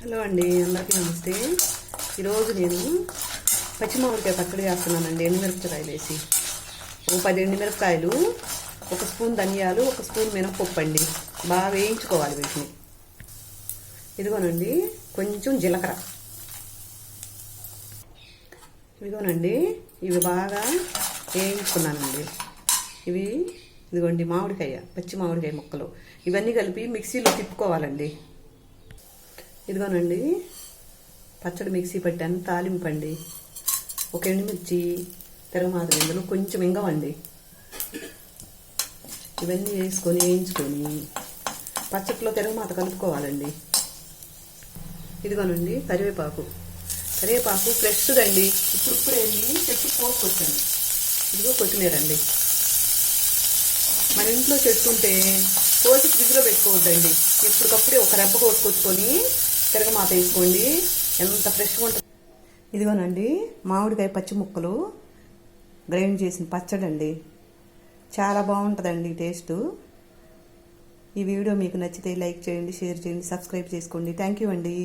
Hello అండి అందరికీ నమస్తే. ఈరోజు నేను పచ్చిమామిడికాయ పచ్చడి చేస్తున్నానండి ఎండుమిరపకాయలు వేసి. ఒక పది ఎండుమిరపకాయలు ఒక స్పూన్ ధనియాలు ఒక స్పూన్ మినపప్పు అండి. బాగా వేయించుకోవాలి వీటిని. ఇదిగోనండి కొంచెం జీలకర్ర. ఇదిగోనండి ఇవి బాగా వేయించుకున్నానండి. ఇవి ఇదిగోండి మామిడికాయ పచ్చి మామిడికాయ ముక్కలు. ఇవన్నీ కలిపి మిక్సీలో తిప్పుకోవాలండి. ఇదిగోనండి పచ్చడి మిక్సీ పట్టాను తాలింపండి ఒక ఎండుమిర్చి తిరగమాదిరి ఇందులో కొంచెం ఇంగవండి ఇవన్నీ వేసుకొని వేయించుకొని పచ్చట్లో తిరగమాత కలుపుకోవాలండి. ఇదిగోనండి కరివేపాకు. కరివేపాకు ఫ్రెష్గా అండి. ఇప్పుడు ఇప్పుడు వెళ్ళి చెట్టు కోసుకొచ్చాను ఇదిగో కొట్టినారండి మన ఇంట్లో చెట్టు ఉంటే కోసి ఫ్రిడ్జ్లో పెట్టుకోవద్దండి. ఎప్పటికప్పుడే ఒక రెబ్బ కోసుకొచ్చుకొని తిరగమాత వేసుకోండి ఎంత ఫ్రెష్గా ఉంటుంది. ఇదిగోనండి మామిడికాయ పచ్చి ముక్కలు. గ్రైండ్ చేసిన పచ్చడి అండి చాలా బాగుంటుందండి టేస్ట్. ఈ వీడియో మీకు నచ్చితే లైక్ చేయండి షేర్ చేయండి సబ్స్క్రైబ్ చేసుకోండి. థ్యాంక్ యూ అండి.